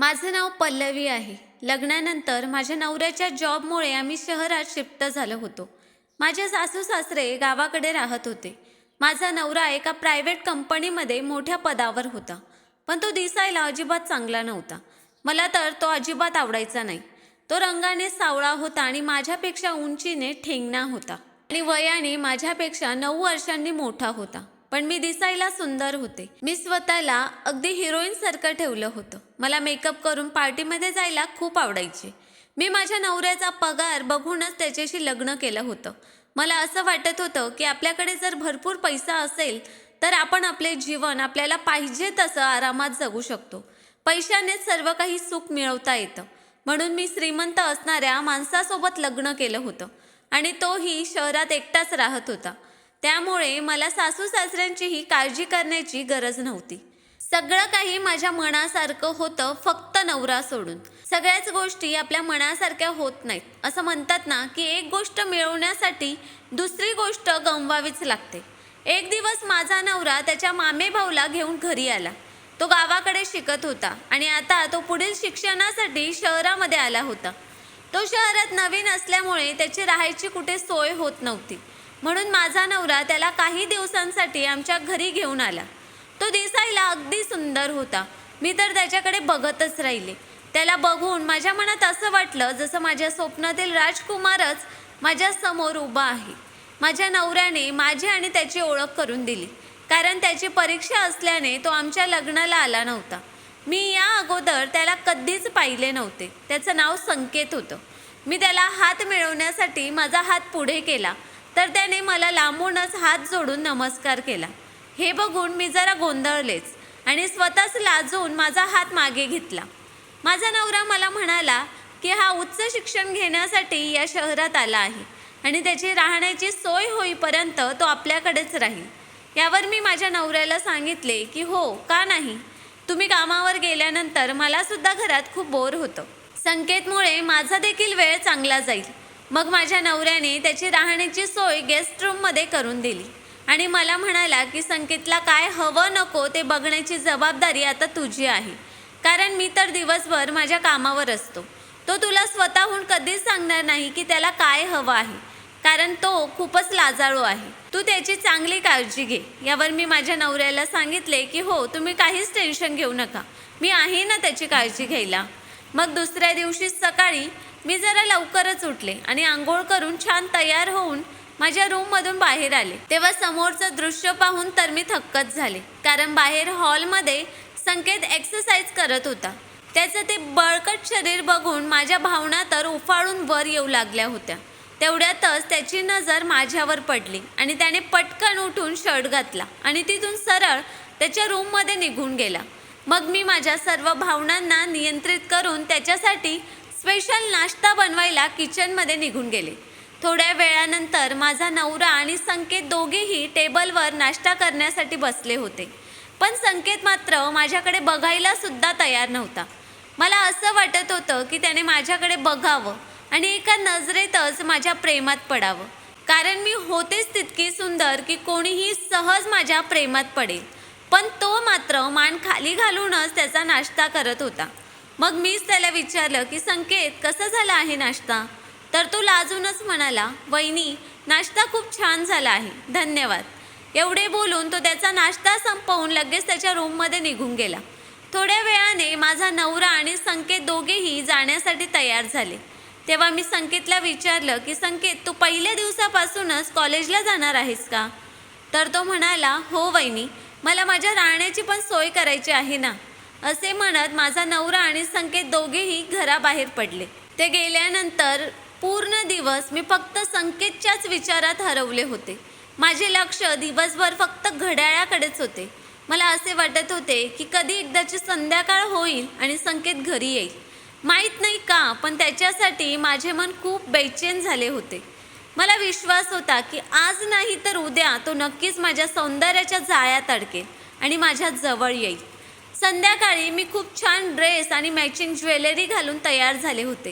माझं नाव पल्लवी आहे. लग्नानंतर माझ्या नवऱ्याच्या जॉबमुळे आम्ही शहरात शिफ्ट झालो होतो. माझे सासू सासरे गावाकडे राहत होते. माझा नवरा एका प्रायव्हेट कंपनीमध्ये मोठ्या पदावर होता. पण तो दिसायला अजिबात चांगला नव्हता. मला तर तो अजिबात आवडायचा नाही. तो रंगाने सावळा होता आणि माझ्यापेक्षा उंचीने ठेंगणा होता. आणि वयाने माझ्यापेक्षा नऊ वर्षांनी मोठा होता. पण मी दिसायला सुंदर होते. मी स्वतःला अगदी हिरोईन सारखं ठेवलं होतं. मला मेकअप करून पार्टीमध्ये जायला खूप आवडायचे. मी माझ्या नवऱ्याचा पगार बघूनच त्याच्याशी लग्न केलं होतं. मला असं वाटत होतं की आपल्याकडे जर भरपूर पैसा असेल तर आपण आपले जीवन आपल्याला पाहिजे तसं आरामात जगू शकतो. पैशानेच सर्व काही सुख मिळवता येतं. म्हणून मी श्रीमंत असणाऱ्या माणसासोबत लग्न केलं होतं. आणि तोही शहरात एकटाच राहत होता. त्यामुळे मला सासू सासऱ्यांचीही काळजी करण्याची गरज नव्हती. सगळं काही माझ्या मनासारखं होतं फक्त नवरा सोडून. सगळ्याच गोष्टी आपल्या मनासारख्या होत नाहीत. असं म्हणतात ना की एक गोष्ट मिळवण्यासाठी दुसरी गोष्ट गमवावीच लागते. एक दिवस माझा नवरा त्याच्या मामे भाऊला घेऊन घरी आला. तो गावाकडे शिकत होता आणि आता तो पुढील शिक्षणासाठी शहरामध्ये आला होता. तो शहरात नवीन असल्यामुळे त्याची राहायची कुठे सोय होत नव्हती. म्हणून माझा नवरा त्याला काही दिवसांसाठी आमच्या घरी घेऊन आला. तो दिसायला अगदी सुंदर होता. मी तर त्याच्याकडे बघतच राहिले. त्याला बघून माझ्या मनात असं वाटलं जसं माझ्या स्वप्नातील राजकुमारच माझ्यासमोर उभा आहे. माझ्या नवऱ्याने माझी आणि त्याची ओळख करून दिली. कारण त्याची परीक्षा असल्याने तो आमच्या लग्नाला आला नव्हता. मी या अगोदर त्याला कधीच पाहिले नव्हते. त्याचं नाव संकेत होतं. मी त्याला हात मिळवण्यासाठी माझा हात पुढे केला. तर त्याने मला लांबूनच हात जोडून नमस्कार केला. हे बघून मी जरा गोंधळलेच आणि स्वतःच लाजून माझा हात मागे घेतला. माझा नवरा मला म्हणाला की हा उच्च शिक्षण घेण्यासाठी या शहरात आला आहे आणि त्याची राहण्याची सोय होईपर्यंत तो आपल्याकडेच राहील. यावर मी माझ्या नवऱ्याला सांगितले की हो का नाही? तुम्ही कामावर गेल्यानंतर मलासुद्धा घरात खूप बोर होतं. संकेतमुळे माझा देखील वेळ चांगला जाईल. मग माझ्या नवऱ्याने त्याची राहण्याची सोय गेस्ट रूममध्ये करून दिली. आणि मला म्हणाला की संकेतला काय हवं नको ते बघण्याची जबाबदारी आता तुझी आहे. कारण मी तर दिवसभर माझ्या कामावर असतो. तो तुला स्वतःहून कधीच सांगणार नाही की त्याला काय हवं आहे. कारण तो खूपच लाजाळू आहे. तू त्याची चांगली काळजी घे. यावर मी माझ्या नवऱ्याला सांगितले की हो तुम्ही काहीच टेन्शन घेऊ नका. मी आहे ना त्याची काळजी घ्यायला. मग दुसऱ्या दिवशी सकाळी मी जरा लवकरच उठले आणि आंघोळ करून छान तयार होऊन माझ्या रूममधून बाहेर आले. तेव्हा समोरचं दृश्य पाहून तर मी थक्कच झाले कारण बाहेर हॉलमध्ये संकेत एक्सरसाइज करत होता. त्याचं ते बळकट शरीर बघून माझ्या भावना तर उफाळून वर येऊ लागल्या होत्या. तेवढ्यातच त्याची नजर माझ्यावर पडली आणि त्याने पटकन उठून शर्ट घातला आणि तिथून सरळ त्याच्या रूममध्ये निघून गेला. मग मी माझ्या सर्व भावनांना नियंत्रित करून त्याच्यासाठी स्पेशल नाश्ता बनवायला किचनमध्ये निघून गेले. थोड्या वेळानंतर माझा नवरा आणि संकेत दोघेही टेबलवर नाश्ता करण्यासाठी बसले होते. पण संकेत मात्र माझ्याकडे बघायला सुद्धा तयार नव्हता. मला असं वाटत होतं की त्याने माझ्याकडे बघावं आणि एका नजरेतच माझ्या प्रेमात पडावं. कारण मी होतेच तितकी सुंदर की कोणीही सहज माझ्या प्रेमात पडेल. पण तो मात्र मान खाली घालूनच त्याचा नाश्ता करत होता. मग मीच त्याला विचारलं की संकेत कसं झाला आहे नाश्ता? तर तो लाजूनच म्हणाला वहिनी नाश्ता खूप छान झाला आहे. धन्यवाद. एवढे बोलून तो त्याचा नाश्ता संपवून लगेच त्याच्या रूममध्ये निघून गेला. थोड्या वेळाने माझा नवरा आणि संकेत दोघेही जाण्यासाठी तयार झाले. तेव्हा मी संकेतला विचारलं की संकेत तू पहिल्या दिवसापासूनच कॉलेजला जाणार आहेस का? तर तो म्हणाला हो वहिनी. मला माझ्या राहण्याची पण सोय करायची आहे ना. असे म्हणत माझा नवरा आणि संकेत दोघेही घराबाहेर पडले. ते गेल्यानंतर पूर्ण दिवस मी फक्त संकेतच्याच विचारात हरवले होते. माझे लक्ष दिवसभर फक्त घड्याळाकडेच होते. मला असे वाटत होते की कधी एकदाची संध्याकाळ होईल आणि संकेत घरी येईल. माहीत नाही का पण त्याच्यासाठी माझे मन खूप बेचैन झाले होते. मला विश्वास होता की आज नाही तर उद्या तो नक्कीच माझ्या सौंदर्याच्या जाळ्यात अडकेल आणि माझ्या जवळ येईल. संध्याकाळी मी खूप छान ड्रेस आणि मॅचिंग ज्वेलरी घालून तयार झाले होते.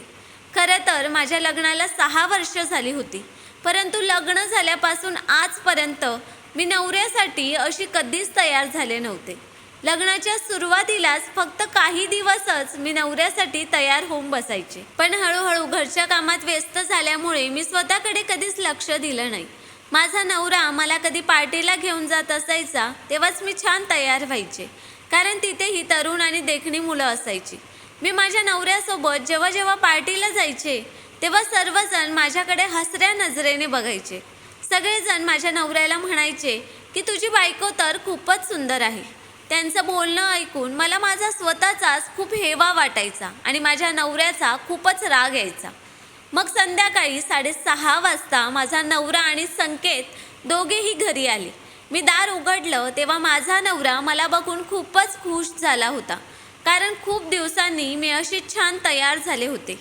खरं तर माझ्या लग्नाला सहा वर्ष झाली होती. परंतु लग्न झाल्यापासून आजपर्यंत मी नवऱ्यासाठी अशी कधीच तयार झाले नव्हते. लग्नाच्या सुरुवातीलाच फक्त काही दिवसच मी नवऱ्यासाठी तयार होऊन बसायचे. पण हळूहळू घरच्या कामात व्यस्त झाल्यामुळे मी स्वतःकडे कधीच लक्ष दिलं नाही. माझा नवरा मला कधी पार्टीला घेऊन जात असायचा तेव्हाच मी छान तयार व्हायचे. कारण तिथे ही तरुण आणि देखणी मुलं असायची. मी माझ्या नवऱ्यासोबत जेव्हा जेव्हा पार्टीला जायचे तेव्हा सर्वजण माझ्याकडे हसऱ्या नजरेने बघायचे. सगळेजण माझ्या नवऱ्याला म्हणायचे की तुझी बायको तर खूपच सुंदर आहे. त्यांचं बोलणं ऐकून मला माझा स्वतःचाच खूप हेवा वाटायचा आणि माझ्या नवऱ्याचा खूपच राग यायचा. मग संध्याकाळी साडेसहा वाजता माझा नवरा आणि संकेत दोघेही घरी आले. मी दार उघडलं तेव्हा माझा नवरा मला बघून खूपच खुश झाला होता. कारण खूप दिवसांनी मी अशी छान तयार झाले होते.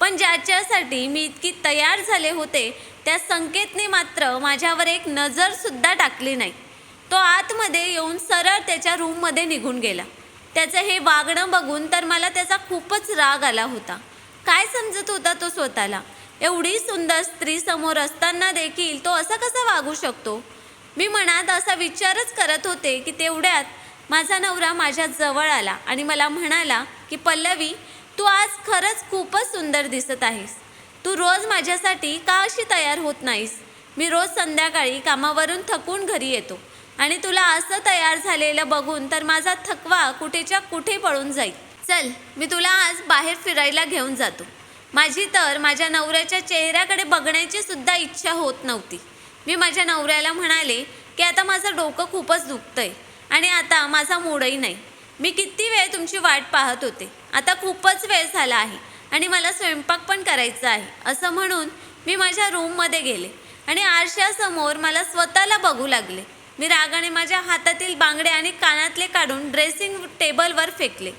पण ज्याच्यासाठी मी इतकी तयार झाले होते त्या संकेतने मात्र माझ्यावर एक नजरसुद्धा टाकली नाही. तो आतमध्ये येऊन सरळ त्याच्या रूममध्ये निघून गेला. त्याचं हे वागणं बघून तर मला त्याचा खूपच राग आला होता. काय समजत होता तो स्वतःला? एवढी सुंदर स्त्री समोर असताना देखील तो असा कसा वागू शकतो? मी मनात असा विचारच करत होते की तेवढ्यात माझा नवरा माझ्या जवळ आला आणि मला म्हणाला की पल्लवी तू आज खरंच खूपच सुंदर दिसत आहेस. तू रोज माझ्यासाठी का अशी तयार होत नाहीस? मी रोज संध्याकाळी कामावरून थकून घरी येतो आणि तुला असं तयार झालेलं बघून तर माझा थकवा कुठेच्या कुठे पळून जाईल? चल मी तुला आज बाहेर फिरायला घेऊन जातो. माझी तर माझ्या नवऱ्याच्या चेहऱ्याकडे बघण्याची सुद्धा इच्छा होत नव्हती. मी माझ्या नवऱ्याला म्हणाले की आता माझं डोकं खूपच दुखतंय आणि आता माझा मूडही नाही. मी किती वेळ तुमची वाट पाहत होते. आता खूपच वेळ झाला आहे आणि मला स्वयंपाक पण करायचा आहे असं म्हणून मी माझ्या रूममध्ये गेले आणि आरशासमोर मला स्वतःला बघू लागले. मी रागाने माझ्या हातातील बांगडे आणि कानातले काढून ड्रेसिंग टेबलवर फेकले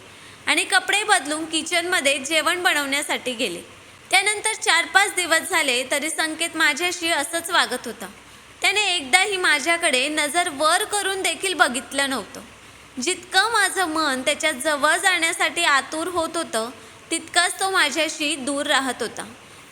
आणि कपडे बदलून किचनमध्ये जेवण बनवण्यासाठी गेले. त्यानंतर चार पाच दिवस झाले तरी संकेत माझ्याशी असंच वागत होता. त्याने एकदाही माझ्याकडे नजर वर करून देखील बघितलं नव्हतं. जितकं माझं मन त्याच्याजवळ जाण्यासाठी आतुर होत होतं तितकंच तो माझ्याशी दूर राहत होता.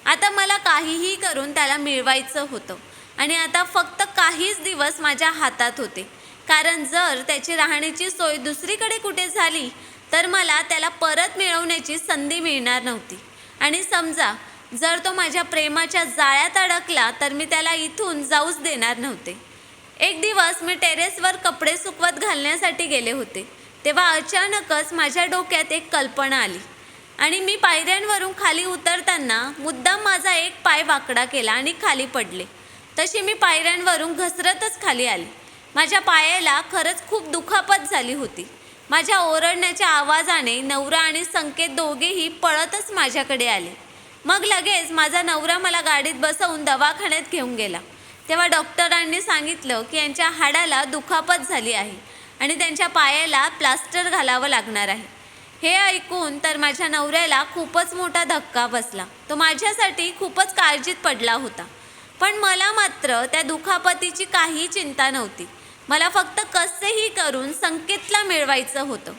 आता मला काहीही करून त्याला मिळवायचं होतं आणि आता फक्त काहीच दिवस माझ्या हातात होते. कारण जर त्याची राहण्याची सोय दुसरीकडे कुठे झाली तर मला त्याला परत मिळवण्याची संधी मिळणार नव्हती. आणि समजा जर तो माझ्या प्रेमाच्या जाळ्यात अडकला तर मी त्याला इथून जाऊच देणार नव्हते. एक दिवस मी टेरेसवर कपडे सुकवत घालण्यासाठी गेले होते. तेव्हा अचानकच माझ्या डोक्यात एक कल्पना आली. आणि मी पायऱ्यांवरून खाली उतरताना मुद्दाम माझा एक पाय वाकडा केला आणि खाली पडले. तशी मी पायऱ्यांवरून घसरतच खाली आली. माझ्या पायाला खरंच खूप दुखापत झाली होती. माझ्या ओरडण्याच्या आवाजाने नवरा आणि संकेत दोघेही पळतच माझ्याकडे आले. मग लगेच माझा नवरा मला गाडीत बसवून दवाखान्यात घेऊन गेला. तेव्हा डॉक्टरांनी सांगितलं की यांच्या हाडाला दुखापत झाली आहे आणि त्यांच्या पायाला प्लास्टर घालावं लागणार आहे. हे ऐकून तर माझ्या नवऱ्याला खूपच मोठा धक्का बसला. तो माझ्यासाठी खूपच काळजीत पडला होता. पण मला मात्र त्या दुखापतीची काही चिंता नव्हती. मला फक्त कसेही करून संकेतला मिळवायचं होतं.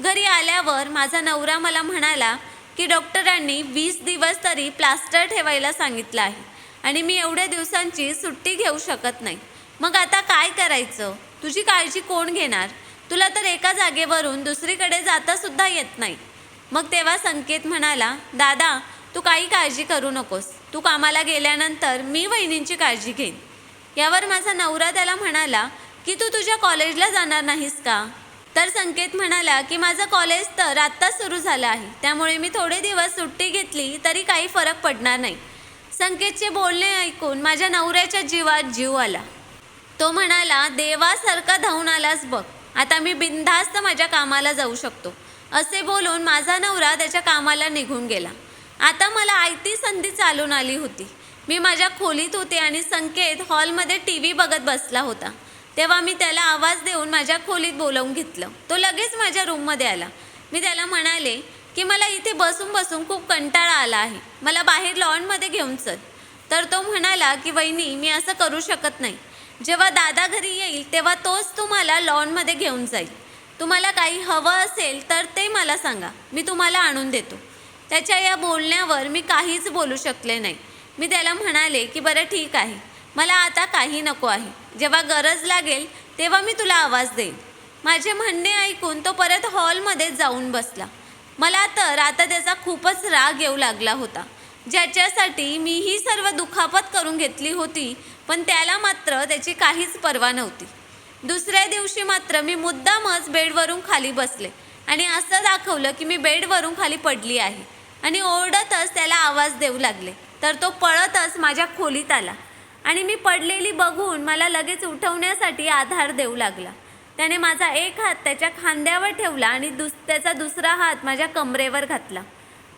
घरी आल्यावर माझा नवरा मला म्हणाला की डॉक्टरांनी वीस दिवस तरी प्लास्टर ठेवायला सांगितलं आहे आणि मी एवढ्या दिवसांची सुट्टी घेऊ शकत नाही. मग आता काय करायचं? तुझी काळजी कोण घेणार? तुला तर एका जागेवरून दुसरीकडे जातासुद्धा येत नाही. मग तेव्हा संकेत म्हणाला दादा तू काही काळजी करू नकोस. तू कामाला गेल्यानंतर मी वहिनींची काळजी घेईन. यावर माझा नवरा त्याला म्हणाला की तू तुझ्या कॉलेजला जाणार नाहीस का? तर संकेत म्हणाला की माझं कॉलेज तर आत्ताच सुरू झालं आहे. त्यामुळे मी थोडे दिवस सुट्टी घेतली तरी काही फरक पडणार नाही. संकेतचे बोलणे ऐकून माझ्या नवऱ्याच्या जीवात जीव आला. तो म्हणाला देवासारखा धावून आलास बघ. आता मी बिनधास्त माझ्या कामाला जाऊ शकतो. असे बोलून माझा नवरा त्याच्या कामाला निघून गेला. आता मला आयती संधी चालून आली होती. मी माझ्या खोलीत होते आणि संकेत हॉलमध्ये टी व्ही बघत बसला होता. तेव्हा मी त्याला आवाज देऊन माझ्या खोलीत बोलवून घेतलं. तो लगेच माझ्या रूममध्ये आला. मी त्याला म्हणाले की मला इथे बसून बसून खूप कंटाळा आला आहे. मला बाहेर लॉनमध्ये घेऊन चल. तर तो म्हणाला की वहिनी मी असं करू शकत नाही. जेव्हा दादा घरी येईल तेव्हा तोच तुम्हाला लॉनमध्ये घेऊन जाईल. तुम्हाला काही हवं असेल तर ते मला सांगा. मी तुम्हाला आणून देतो. त्याच्या या बोलण्यावर मी काहीच बोलू शकले नाही. मी त्याला म्हणाले की बरं ठीक आहे. मला आता काही नको आहे. जेव्हा गरज लागेल तेव्हा मी तुला आवाज देईन. माझे म्हणणे ऐकून तो परत हॉलमध्ये जाऊन बसला. मला तर आता त्याचा खूपच राग येऊ लागला होता. ज्याच्यासाठी मी ही सर्व दुखापत करून घेतली होती पण त्याला मात्र त्याची काहीच पर्वा नव्हती. दुसऱ्या दिवशी मात्र मी मुद्दामच बेडवरून खाली बसले आणि असं दाखवलं की मी बेडवरून खाली पडली आहे आणि ओरडतच त्याला आवाज देऊ लागले. तर तो पळतच माझ्या खोलीत आला. आणि मी पडलेली बघून मला लगेच उठवण्यासाठी आधार देऊ लागला. त्याने माझा एक हात त्याच्या खांद्यावर ठेवला आणि दुस त्याचा दुसरा हात माझ्या कमरेवर घातला.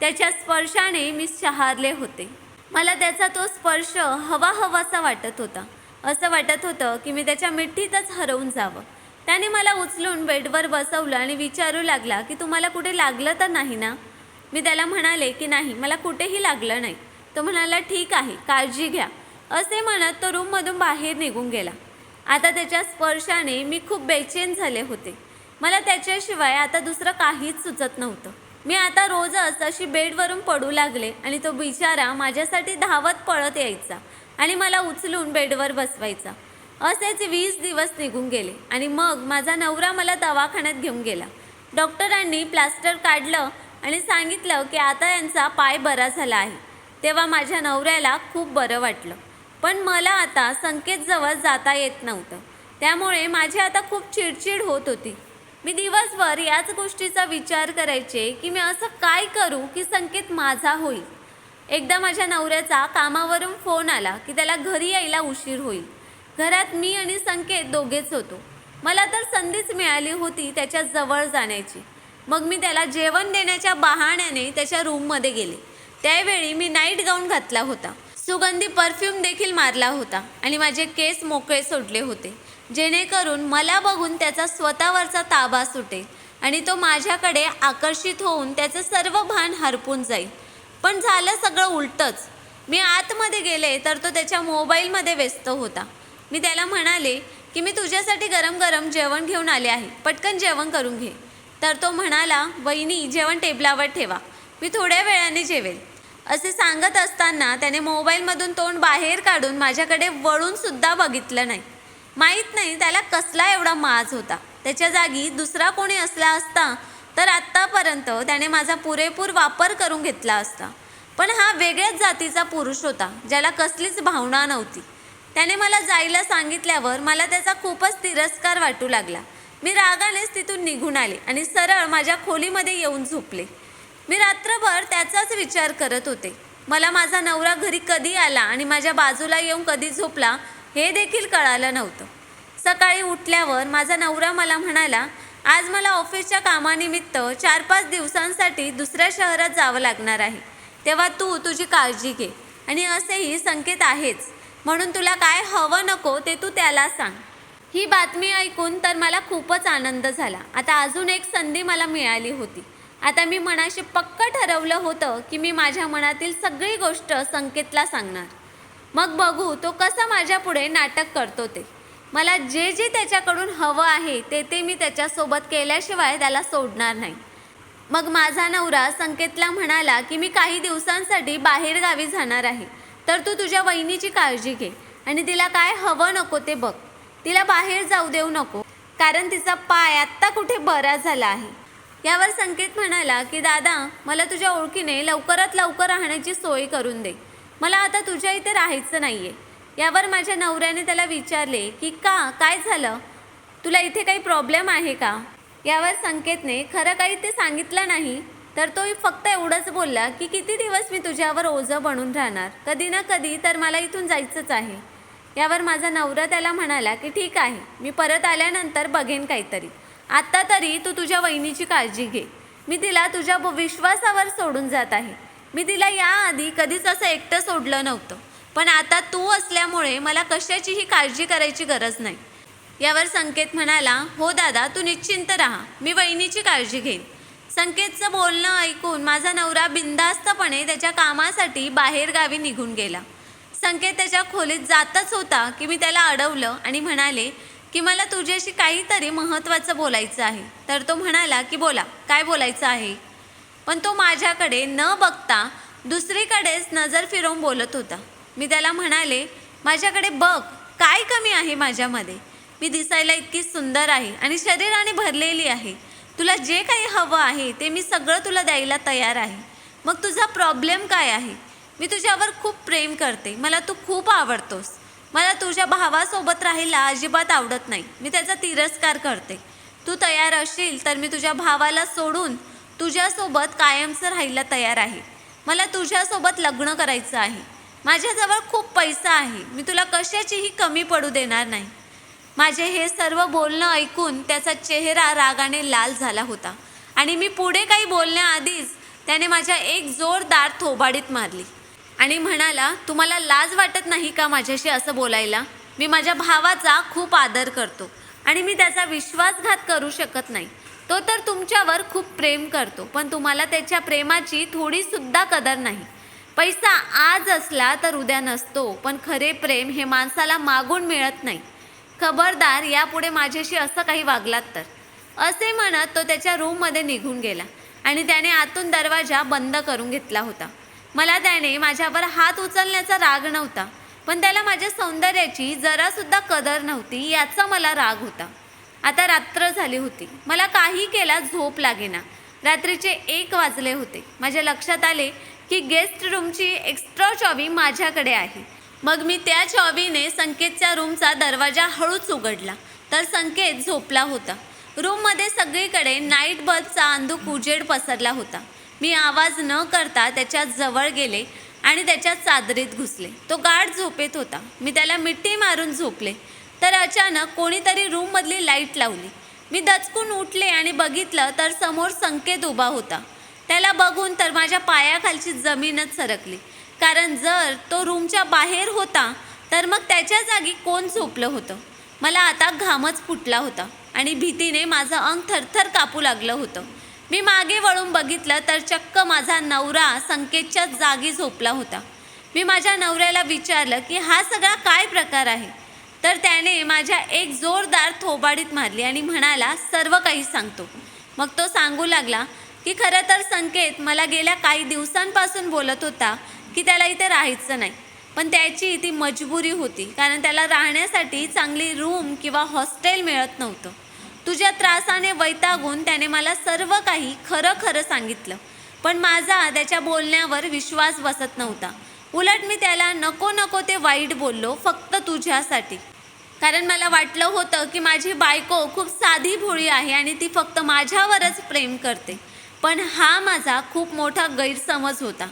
त्याच्या स्पर्शाने मी शहारले होते. मला त्याचा तो स्पर्श हवा हवासा वाटत होता. असं वाटत होतं की मी त्याच्या मिठीतच हरवून जावं. त्याने मला उचलून बेडवर बसवलं आणि विचारू लागला की तुम्हाला कुठे लागलं तर नाही ना? मी त्याला म्हणाले की नाही मला कुठेही लागलं नाही. तो म्हणाला ठीक आहे काळजी घ्या. असे म्हणत तो रूममधून बाहेर निघून गेला. आता त्याच्या स्पर्शाने मी खूप बेचैन झाले होते. मला त्याच्याशिवाय आता दुसरं काहीच सुचत नव्हतं. मी आता रोजच अशी बेडवरून पडू लागले आणि तो बिचारा माझ्यासाठी धावत पळत यायचा आणि मला उचलून बेडवर बसवायचा. असेच वीस दिवस निघून गेले आणि मग माझा नवरा मला दवाखान्यात घेऊन गेला. डॉक्टरांनी प्लास्टर काढलं आणि सांगितलं की आता यांचा पाय बरा झाला आहे. तेव्हा माझ्या नवऱ्याला खूप बरं वाटलं. पण मला आता संकेतजवळ जाता येत नव्हतं. त्यामुळे माझी आता खूप चिडचिड होत होती. मी दिवसभर याच गोष्टीचा विचार करायचे की मी असं काय करू की संकेत माझा होईल. एकदा माझ्या नवऱ्याचा कामावरून फोन आला की त्याला घरी यायला उशीर होईल. घरात मी आणि संकेत दोघेच होतो. मला तर संधीच मिळाली होती त्याच्याजवळ जाण्याची. मग मी त्याला जेवण देण्याच्या बहाण्याने त्याच्या रूममध्ये गेले. त्यावेळी मी नाईट गाऊन घातला होता. सुगंधी परफ्यूम देखील मारला होता आणि माझे केस मोकळे सोडले होते. जेणेकरून मला बघून त्याचा स्वतःवरचा ताबा सुटेल आणि तो माझ्याकडे आकर्षित होऊन त्याचं सर्व भान हरपून जाईल. पण झालं सगळं उलटंच. मी आतमध्ये गेले तर तो त्याच्या मोबाईलमध्ये व्यस्त होता. मी त्याला म्हणाले की मी तुझ्यासाठी गरम गरम जेवण घेऊन आले आहे. पटकन जेवण करून घे. तर तो म्हणाला वहिनी जेवण टेबलावर ठेवा. मी थोड्या वेळाने जेवेल. असे सांगत असताना त्याने मोबाईलमधून तोंड बाहेर काढून माझ्याकडे वळून सुद्धा बघितलं नाही. माहीत नाही त्याला कसला एवढा माज होता. त्याच्या जागी दुसरा कोणी असला असता तर आत्तापर्यंत त्याने माझा पुरेपूर वापर करून घेतला असता. पण हा वेगळ्याच जातीचा पुरुष होता ज्याला कसलीच भावना नव्हती. त्याने मला जायला सांगितल्यावर मला त्याचा खूपच तिरस्कार वाटू लागला. मी रागानेच तिथून निघून आले आणि सरळ माझ्या खोलीमध्ये येऊन झोपले. मी रात्रभर त्याचाच विचार करत होते. मला माझा नवरा घरी कधी आला आणि माझ्या बाजूला येऊन कधी झोपला हे देखील कळालं नव्हतं. सकाळी उठल्यावर माझा नवरा मला म्हणाला आज मला ऑफिसच्या कामानिमित्त चार पाच दिवसांसाठी दुसऱ्या शहरात जावं लागणार आहे. तेव्हा तू तुझी काळजी घे. आणि असेही संकेत आहेच. म्हणून तुला काय हवं नको ते तू त्याला सांग. ही बातमी ऐकून तर मला खूपच आनंद झाला. आता अजून एक संधी मला मिळाली होती. आता मी मनाशी पक्क ठरवलं होतं की मी माझ्या मनातील सगळी गोष्ट संकेतला सांगणार. मग बघू तो कसा माझ्या पुढे नाटक करतो ते. मला जे जे त्याच्याकडून हवं आहे ते ते मी त्याच्यासोबत केल्याशिवाय त्याला सोडणार नाही. मग माझा नवरा संकेतला म्हणाला की मी काही दिवसांसाठी बाहेर गावी जाणार आहे. तर तू तुझ्या वहिनीची काळजी घे आणि तिला काय हवं नको ते बघ. तिला बाहेर जाऊ देऊ नको. कारण तिचा पाय आत्ता कुठे बरा झाला आहे. यावर संकेत म्हणाला की दादा मला तुझ्या ओळखीने लवकरात लवकर राहण्याची सोय करून दे. मला आता तुझ्या इथे राहायचं नाही आहे यावर माझ्या नवऱ्याने त्याला विचारले की का? काय झालं? तुला इथे काही प्रॉब्लेम आहे का? यावर संकेतने खरं काही ते सांगितलं नाही तर तो फक्त एवढंच बोलला की किती दिवस मी तुझ्यावर ओझं बनून राहणार? कधी ना कधी तर मला इथून जायचंच आहे. यावर माझा नवरा त्याला म्हणाला की ठीक आहे मी परत आल्यानंतर बघेन काहीतरी. आत्ता तरी तू तुझ्या वहिनीची काळजी घे. मी तिला तुझ्या विश्वासावर सोडून जात आहे. मी तिला याआधी कधीच असं एकटं सोडलं नव्हतं. पण आता तू असल्यामुळे मला कशाचीही काळजी करायची गरज नाही. यावर संकेत म्हणाला हो दादा तू निश्चिंत राहा. मी वहिनीची काळजी घेईन. संकेतचं बोलणं ऐकून माझा नवरा बिनधास्तपणे त्याच्या कामासाठी बाहेरगावी निघून गेला. संकेत त्याच्या खोलीत जातच होता की मी त्याला अडवलं आणि म्हणाले की मला तुझ्याशी काहीतरी महत्त्वाचं बोलायचं आहे. तर तो म्हणाला की बोला काय बोलायचं आहे? पण तो माझ्याकडे न बघता दुसरीकडेच नजर फिरवून बोलत होता. मी त्याला म्हणाले माझ्याकडे बघ काय कमी आहे माझ्यामध्ये? मी दिसायला इतकी सुंदर आहे आणि शरीराने भरलेली आहे. तुला जे काही हवं आहे ते मी सगळं तुला द्यायला तयार आहे. मग तुझा प्रॉब्लेम काय आहे? मी तुझ्यावर खूप प्रेम करते. मला तू खूप आवडतोस. मला तुझ्या भावासोबत राहायला अजिबात आवडत नाही. मी त्याचा तिरस्कार करते. तू तयार असशील तर मी तुझ्या भावाला सोडून तुझ्यासोबत कायमचं राहायला तयार आहे. मला तुझ्यासोबत लग्न करायचं आहे. माझ्याजवळ खूप पैसा आहे. मी तुला कशाचीही कमी पडू देणार नाही. माझे हे सर्व बोलणं ऐकून त्याचा चेहरा रागाने लाल झाला होता. आणि मी पुढे काही बोलण्याआधीच त्याने माझ्या एक जोरदार थोबाडीत मारली. आणि म्हणाला तुम्हाला लाज वाटत नाही का माझ्याशी असं बोलायला? मी माझ्या भावाचा खूप आदर करतो आणि मी त्याचा विश्वासघात करू शकत नाही. तो तर तुमच्यावर खूप प्रेम करतो पण तुम्हाला त्याच्या प्रेमाची थोडीसुद्धा कदर नाही. पैसा आज असला तर उद्या नसतो पण खरे प्रेम हे माणसाला मागून मिळत नाही. खबरदार यापुढे माझ्याशी असं काही वागलात तर. असे म्हणत तो त्याच्या रूममध्ये निघून गेला आणि त्याने आतून दरवाजा बंद करून घेतला होता. मला त्याने माझ्यावर हात उचलण्याचा राग नव्हता पण त्याला माझ्या सौंदर्याची जरासुद्धा कदर नव्हती याचा मला राग होता. आता रात्र झाली होती. मला काही केला झोप लागेना. रात्रीचे एक वाजले होते. माझ्या लक्षात आले की गेस्ट रूमची एक्स्ट्रा चॉवी माझ्याकडे आहे. मग मी त्या चॉवीने संकेतच्या रूमचा दरवाजा हळूच उघडला तर संकेत झोपला होता. रूममध्ये सगळीकडे नाईट बल्बचा अंधूक उजेड पसरला होता. मी आवाज न करता त्याच्याजवळ गेले आणि त्याच्या चादरीत घुसले. तो गाढ झोपेत होता. मी त्याला मिठी मारून झोपले. तर अचानक कोणीतरी रूममधली लाइट लावली. मी दचकून उठले आणि बघितलं तर समोर संकेत उभा होता. त्याला बघून तर माझ्या पायाखालची जमीनच सरकली. कारण जर तो रूमच्या बाहेर होता तर मग त्याच्या जागी कोण झोपलं होतं? मला आता घामच फुटला होता आणि भीतीने माझं अंग थरथर कापू लागलं होतं. मी मागे वळून बघितलं तर चक्क माझा नवरा संकेतच्या जागी झोपला होता. मी माझ्या नवऱ्याला विचारलं की हा सगळा काय प्रकार आहे? तर त्याने माझ्या एक जोरदार थोबाडीत मारली आणि म्हणाला सर्व काही सांगतो. मग तो सांगू लागला की खरं तर संकेत मला गेल्या काही दिवसांपासून बोलत होता की त्याला इथे राहायचं नाही. पण त्याची ती मजबुरी होती कारण त्याला राहण्यासाठी चांगली रूम किंवा हॉस्टेल मिळत नव्हतं. तुझ्या त्रासाने वैतागून त्याने मला सर्व काही खरं खरं सांगितलं. पण माझा त्याच्या बोलण्यावर विश्वास बसत नव्हता. उलट मी त्याला नको नको ते वाईट बोललो फक्त तुझ्यासाठी. कारण मला वाटलं होतं की माझी बायको खूप साधी भोळी आहे आणि ती फक्त माझ्यावरच प्रेम करते. पण हा माझा खूप मोठा गैरसमज होता.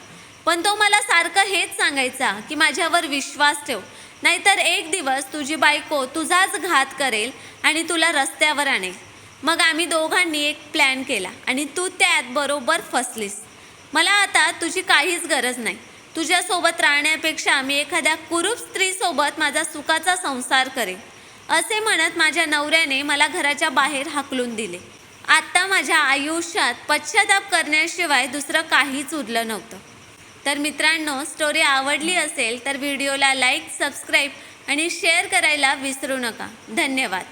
पण तो मला सारखं हेच सांगायचा की माझ्यावर विश्वास ठेव. नाहीतर एक दिवस तुझी बायको तुझाच घात करेल आणि तुला रस्त्यावर आणेल. मग आम्ही दोघांनी एक प्लॅन केला आणि तू त्यात बरोबर फसलीस. मला आता तुझी काहीच गरज नाही. तुझ्यासोबत राहण्यापेक्षा मी एखाद्या कुरूप स्त्रीसोबत माझा सुखाचा संसार करेन. असे म्हणत माझ्या नवऱ्याने मला घराच्या बाहेर हाकलून दिले. आत्ता माझ्या आयुष्यात पश्चाताप करण्याशिवाय दुसरं काहीच उरलं नव्हतं. तर मित्रांनो स्टोरी आवडली असेल तर व्हिडिओला लाईक सबस्क्राईब आणि शेअर करायला विसरू नका. धन्यवाद.